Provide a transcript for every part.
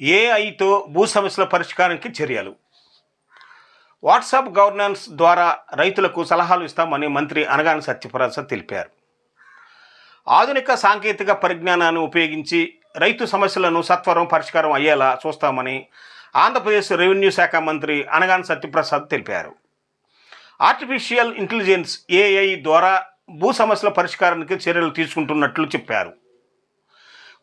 ఏఐతో భూ సమస్యల పరిష్కారానికి చర్యలు. వాట్సాప్ గవర్నెన్స్ ద్వారా రైతులకు సలహాలు ఇస్తామని మంత్రి అనగాని సత్యప్రసాద్ తెలిపారు. ఆధునిక సాంకేతిక పరిజ్ఞానాన్ని ఉపయోగించి రైతు సమస్యలను సత్వరం పరిష్కారం అయ్యేలా చూస్తామని ఆంధ్రప్రదేశ్ రెవెన్యూ శాఖ మంత్రి అనగాని సత్యప్రసాద్ తెలిపారు. ఆర్టిఫిషియల్ ఇంటెలిజెన్స్ ఏఐ ద్వారా భూ సమస్యల పరిష్కారానికి చర్యలు తీసుకుంటున్నట్లు చెప్పారు.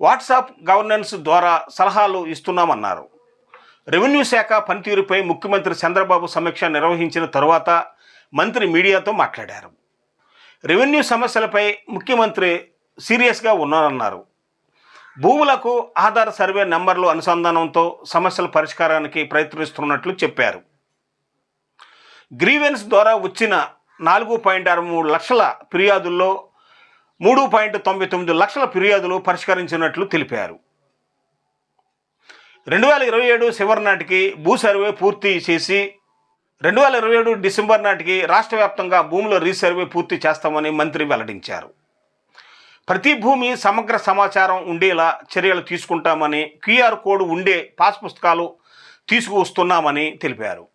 వాట్సాప్ గవర్నెన్స్ ద్వారా సలహాలు ఇస్తున్నామన్నారు. రెవెన్యూ శాఖ పనితీరుపై ముఖ్యమంత్రి చంద్రబాబు సమీక్ష నిర్వహించిన తరువాత మంత్రి మీడియాతో మాట్లాడారు. రెవెన్యూ సమస్యలపై ముఖ్యమంత్రి సీరియస్గా ఉన్నారన్నారు. భూములకు ఆధార్ సర్వే నెంబర్లు అనుసంధానంతో సమస్యల పరిష్కారానికి ప్రయత్నిస్తున్నట్లు చెప్పారు. గ్రీవెన్స్ ద్వారా వచ్చిన నాలుగు పాయింట్ అరవై మూడు లక్షల ఫిర్యాదుల్లో మూడు పాయింట్ తొంభై తొమ్మిది లక్షల ఫిర్యాదులు పరిష్కరించినట్లు తెలిపారు. రెండు వేల ఇరవై ఏడు చివరి నాటికి భూ సర్వే పూర్తి చేసి రెండు వేల ఇరవై ఏడు డిసెంబర్ నాటికి రాష్ట్ర వ్యాప్తంగా భూముల రీసర్వే పూర్తి చేస్తామని మంత్రి వెల్లడించారు. ప్రతి భూమి సమగ్ర సమాచారం ఉండేలా చర్యలు తీసుకుంటామని క్యూఆర్ కోడ్ ఉండే పాస్ పుస్తకాలు తీసుకువస్తున్నామని తెలిపారు.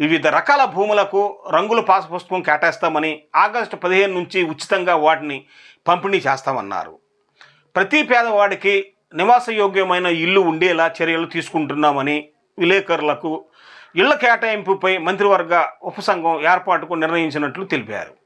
వివిధ రకాల భూములకు రంగుల పాస్ పుస్తకం కేటాయిస్తామని ఆగస్టు పదిహేను నుంచి ఉచితంగా వాటిని పంపిణీ చేస్తామన్నారు. ప్రతి పేదవాడికి నివాసయోగ్యమైన ఇల్లు ఉండేలా చర్యలు తీసుకుంటున్నామని విలేకరులకు ఇళ్ళ కేటాయింపుపై మంత్రివర్గ ఉపసంఘం ఏర్పాటుకు నిర్ణయించినట్లు తెలిపారు.